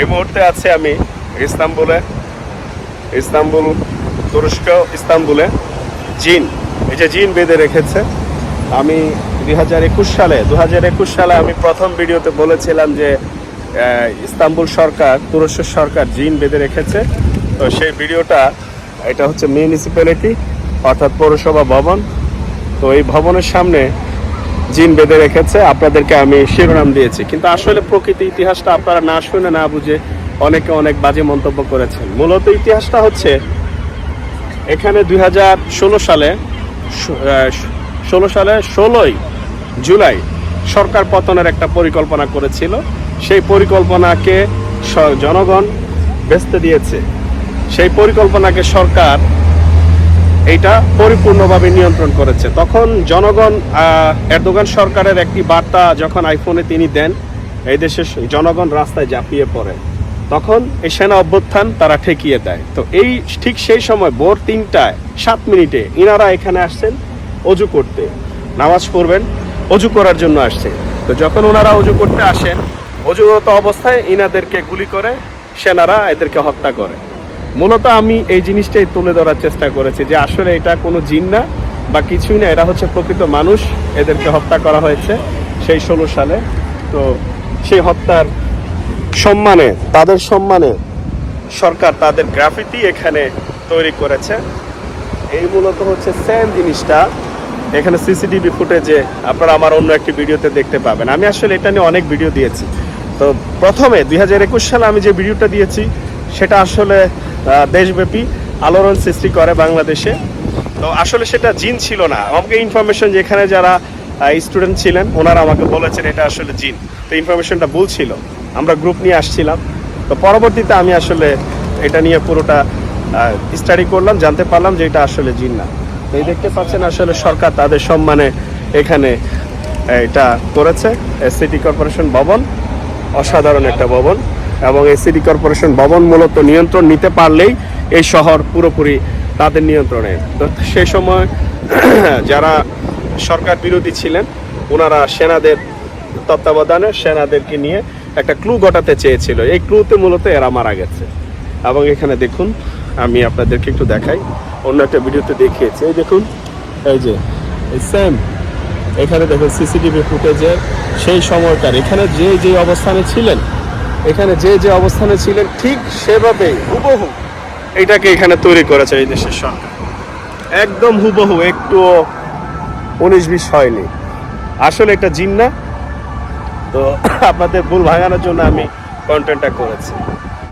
এই মুহূর্তে আছে আমি ইস্তাম্বুলে, ইস্তাম্বুল তুরস্ক, ইস্তাম্বুলে। জিন, এই যে জিন বেঁধে রেখেছে। আমি দুই হাজার একুশ সালে দু হাজার একুশ সালে আমি প্রথম ভিডিওতে বলেছিলাম যে ইস্তাম্বুল সরকার, তুরস্ক সরকার জিন বেঁধে রেখেছে। তো সেই ভিডিওটা, এটা হচ্ছে মিউনিসিপ্যালিটি অর্থাৎ পৌরসভা ভবন। তো এই ভবনের সামনে জিন বেঁধে রেখেছে, আপনাদেরকে আমি শিরোনাম দিয়েছি। কিন্তু আসলে প্রকৃতি ইতিহাসটা আপনারা না শুনে না বুঝে অনেকে অনেক বাজে মন্তব্য করেছেন। মূলত ইতিহাসটা হচ্ছে এখানে দু হাজার ষোলো সালে ষোলো সালে ষোলোই জুলাই সরকার পতনের একটা পরিকল্পনা করেছিল। সেই পরিকল্পনাকে জনগণ বেচতে দিয়েছে। সেই পরিকল্পনাকে সরকার এইটা পরিপূর্ণভাবে নিয়ন্ত্রণ করেছে। তখন জনগণ এরদোগান সরকারের একটি বার্তা যখন আইফোনে তিনি দেন, এই দেশের জনগণ রাস্তায় ঝাঁপিয়ে পড়ে। তখন এই সেনা অভ্যুত্থান তারা ঠেকিয়ে দেয়। তো এই ঠিক সেই সময় ভোর তিনটায়, সাত মিনিটে ইনারা এখানে আসছেন অজু করতে। নামাজ পড়বেন, অজু করার জন্য আসছে। তো যখন ওনারা অজু করতে আসেন অজুগত অবস্থায় ইনাদেরকে গুলি করে, সেনারা এদেরকে হত্যা করে। মূলত আমি এই জিনিসটাই তুলে ধরার চেষ্টা করেছি যে আসলে এটা কোনো জিন না বা কিছুই না, এরা হচ্ছে প্রকৃত মানুষ, এদেরকে হত্যা করা হয়েছে সেই ষোলো সালে। তো সেই হত্যার সম্মানে, তাদের সম্মানে সরকার তাদের গ্রাফিতি এখানে তৈরি করেছে। এই মূলত হচ্ছে সেম জিনিসটা। এখানে সিসিটিভি ফুটেজে আপনারা আমার অন্য একটি ভিডিওতে দেখতে পাবেন। আমি আসলে এটা নিয়ে অনেক ভিডিও দিয়েছি। তো প্রথমে দুই হাজার একুশ সালে আমি যে ভিডিওটা দিয়েছি, সেটা আসলে দেশব্যাপী আলোড়ন সৃষ্টি করে বাংলাদেশে। তো আসলে সেটা জিন ছিল না। আমাকে ইনফরমেশন যেখানে যারা স্টুডেন্ট ছিলেন, ওনারা আমাকে বলেছেন এটা আসলে জিন। তো ইনফরমেশনটা ভুল ছিল। আমরা গ্রুপ নিয়ে আসছিলাম। তো পরবর্তীতে আমি আসলে এটা নিয়ে পুরোটা স্টাডি করলাম, জানতে পারলাম যে এটা আসলে জিন না। এই দেখতে পাচ্ছেন আসলে সরকার তাদের সম্মানে এখানে এটা করেছে। সিটি কর্পোরেশন ভবন, অসাধারণ একটা ভবন। এবং এই সিটি কর্পোরেশন ভবন মূলত নিয়ন্ত্রণ নিতে পারলেই এই শহর পুরোপুরি তাদের নিয়ন্ত্রণে। তো সেই সময় যারা সরকার বিরোধী ছিলেন, ওনারা সেনাদের তত্ত্বাবধানে সেনাদেরকে নিয়ে একটা ক্লু ঘটাতে চেয়েছিল। এই ক্লুতে মূলত এরা মারা গেছে। এবং এখানে দেখুন, আমি আপনাদেরকে একটু দেখাই। অন্য একটা ভিডিওতে দেখিয়েছি। এই দেখুন, এই যে সেম এখানে দেখুন সিসিটিভি ফুটেজে সেই সময়কার। এখানে যে যে অবস্থানে ছিলেন এখানে যে যে অবস্থানে ছিলেন, ঠিক সেভাবেই হুবহু এটাকে এখানে তৈরি করেছে এই দেশের সরকার। একদম হুবহু, একটুও উনিশ বিশ হয়নি। আসলে একটা জিন্না। তো আপনাদের ভুল ভাঙানোর জন্য আমি কন্টেন্টটা করেছি।